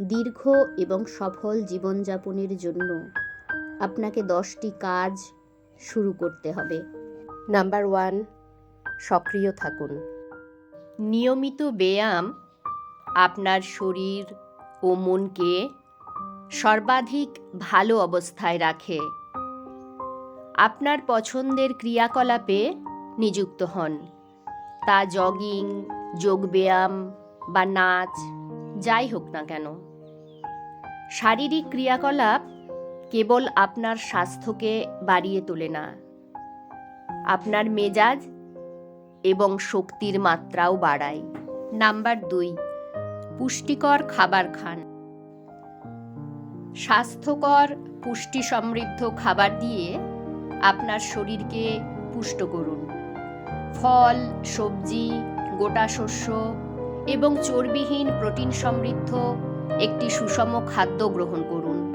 দীর্ঘ এবং সফল জীবনযাপনের জন্য আপনাকে দশটি কাজ শুরু করতে হবে। নাম্বার ওয়ান, সক্রিয় থাকুন। নিয়মিত ব্যায়াম আপনার শরীর ও মনকে সর্বাধিক ভালো অবস্থায় রাখে। আপনার পছন্দের ক্রিয়াকলাপে নিযুক্ত হন। তা জগিং যোগব্যায়াম বা নাচ, যাই হোক না কেন। শারীরিক ক্রিয়াকলাপ কেবল আপনার স্বাস্থ্যকে বাড়িয়ে তোলে না। আপনার মেজাজ এবং শক্তির মাত্রাও বাড়ায়। নাম্বার দুই, পুষ্টিকর খাবার খান। স্বাস্থ্যকর পুষ্টি সমৃদ্ধ খাবার দিয়ে আপনার শরীরকে পুষ্ট করুন। ফল, সবজি, গোটা শস্য এবং চর্বিহীন প্রোটিন সমৃদ্ধ একটি সুষম খাদ্য গ্রহণ করুন।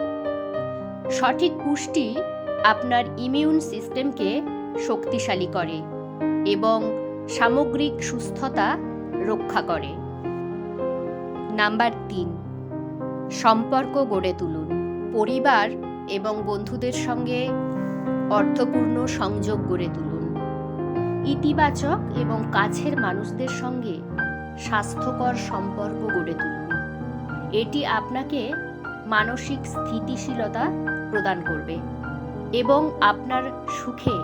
সঠিক পুষ্টি আপনার ইমিউন সিস্টেমকে শক্তিশালী করে এবং সামগ্রিক সুস্থতা রক্ষা করে। নাম্বার তিন, সম্পর্ক গড়ে তুলুন। পরিবার এবং বন্ধুদের সঙ্গে অর্থপূর্ণ সংযোগ গড়ে তুলুন। ইতিবাচক এবং কাছের মানুষদের সঙ্গে স্বাস্থ্যকর সম্পর্ক গড়ে তুলুন। এটি আপনাকে মানসিক স্থিতিশীলতা প্রদান করবে এবং আপনার সুখে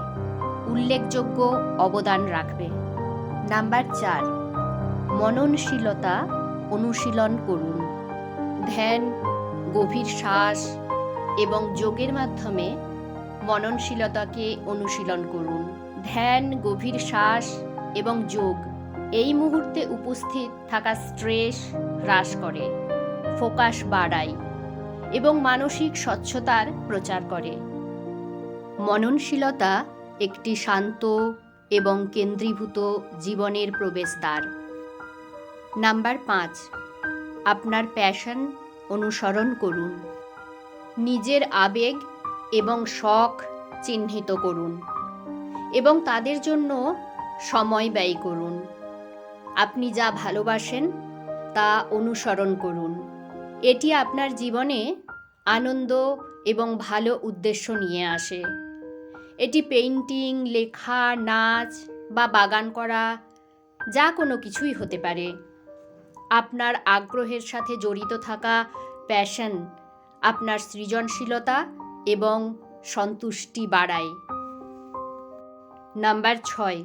উল্লেখযোগ্য অবদান রাখবে। নাম্বার চার, মননশীলতা অনুশীলন করুন। ধ্যান, গভীর শ্বাস এবং যোগের মাধ্যমে মননশীলতাকে অনুশীলন করুন। ধ্যান, গভীর শ্বাস এবং যোগ এই মুহূর্তে উপস্থিত থাকা স্ট্রেস হ্রাস করে। ফোকাস বাড়ায় এবং মানসিক স্বচ্ছতার প্রচার করে। মননশীলতা একটি শান্ত এবং কেন্দ্রীভূত জীবনের প্রবেশদ্বার। নাম্বার পাঁচ, আপনার প্যাশন অনুসরণ করুন। নিজের আবেগ এবং শখ চিহ্নিত করুন এবং তাদের জন্য সময় ব্যয় করুন। আপনি যা ভালোবাসেন তা অনুসরণ করুন। এটি আপনার জীবনে আনন্দ এবং ভালো উদ্দেশ্য নিয়ে আসে। এটি পেইন্টিং, লেখা, নাচ বা বাগান করা, যা কোনো কিছুই হতে পারে। আপনার আগ্রহের সাথে জড়িত থাকা প্যাশন আপনার সৃজনশীলতা এবং সন্তুষ্টি বাড়ায়। নাম্বার ছয়,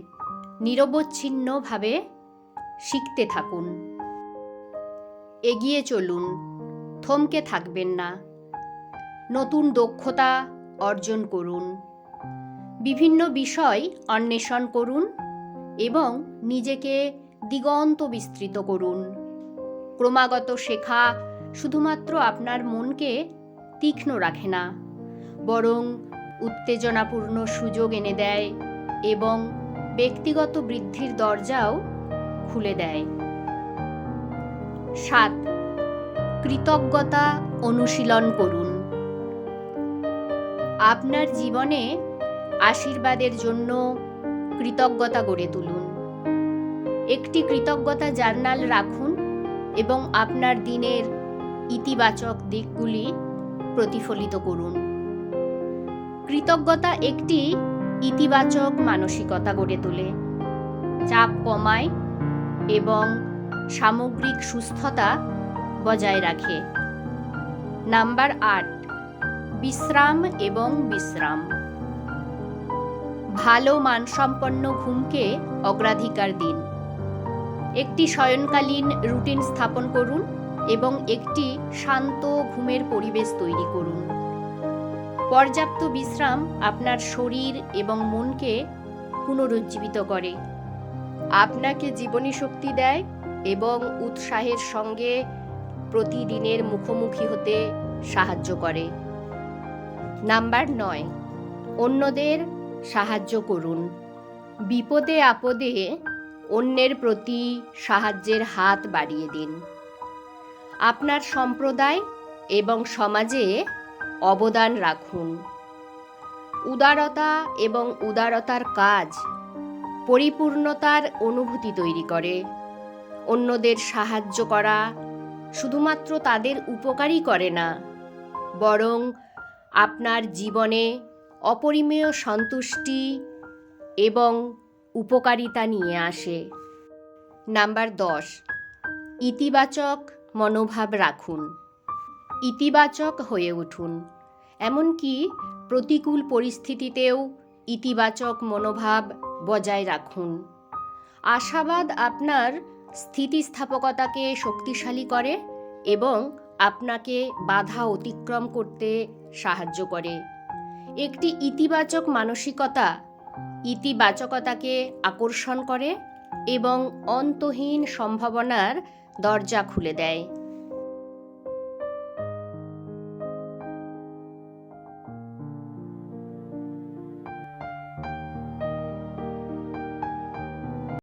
নিরবচ্ছিন্নভাবে শিখতে থাকুন। এগিয়ে চলুন। থমকে থাকবেন না। নতুন দক্ষতা অর্জন করুন। বিভিন্ন বিষয় অন্বেষণ করুন এবং নিজেকে দিগন্ত বিস্তৃত করুন। ক্রমাগত শেখা শুধুমাত্র আপনার মনকে তীক্ষ্ণ রাখে না, বরং উত্তেজনাপূর্ণ সুযোগ এনে দেয় এবং ব্যক্তিগত বৃদ্ধির দরজাও খুলে দেয়। সাত কৃতজ্ঞতা অনুশীলন করুন। আপনার জীবনে আশীর্বাদের জন্য কৃতজ্ঞতা গড়ে তুলুন। একটি কৃতজ্ঞতা জার্নাল রাখুন এবং আপনার দিনের ইতিবাচক দিকগুলি প্রতিফলিত করুন। কৃতজ্ঞতা একটি ইতিবাচক মানসিকতা গড়ে তোলে। চাপ কমায় এবং সামগ্রিক সুস্থতা বজায় রাখে। নাম্বার আট, বিশ্রাম এবং বিশ্রাম। ভালো মানসম্পন্ন ঘুমকে অগ্রাধিকার দিন। একটি শয়নকালীন রুটিন স্থাপন করুন এবং একটি শান্ত ঘুমের পরিবেশ তৈরি করুন। পর্যাপ্ত বিশ্রাম আপনার শরীর এবং মনকে পুনরুজ্জীবিত করে। আপনাকে জীবনী শক্তি দেয় এবং উৎসাহের সঙ্গে প্রতিদিনের মুখোমুখি হতে সাহায্য করে। নাম্বার নয়, অন্যদের সাহায্য করুন। বিপদে আপদে অন্যের প্রতি সাহায্যের হাত বাড়িয়ে দিন। আপনার সম্প্রদায় এবং সমাজে অবদান রাখুন। উদারতা এবং উদারতার কাজ পরিপূর্ণতার অনুভূতি তৈরি করে। অন্যদের সাহায্য করা শুধুমাত্র তাদের উপকারই করে না, বরং আপনার জীবনে অপরিমেয় সন্তুষ্টি এবং উপকারিতা নিয়ে আসে। নাম্বার দশ, ইতিবাচক মনোভাব রাখুন। ইতিবাচক হয়ে উঠুন, এমনকি প্রতিকূল পরিস্থিতিতেও ইতিবাচক মনোভাব বজায় রাখুন। আশাবাদ আপনার স্থিতিস্থাপকতাকে শক্তিশালী করে এবং আপনাকে বাধা অতিক্রম করতে সাহায্য করে। একটি ইতিবাচক মানসিকতা ইতিবাচকতাকে আকর্ষণ করে এবং অন্তহীন সম্ভাবনার দরজা খুলে দেয়।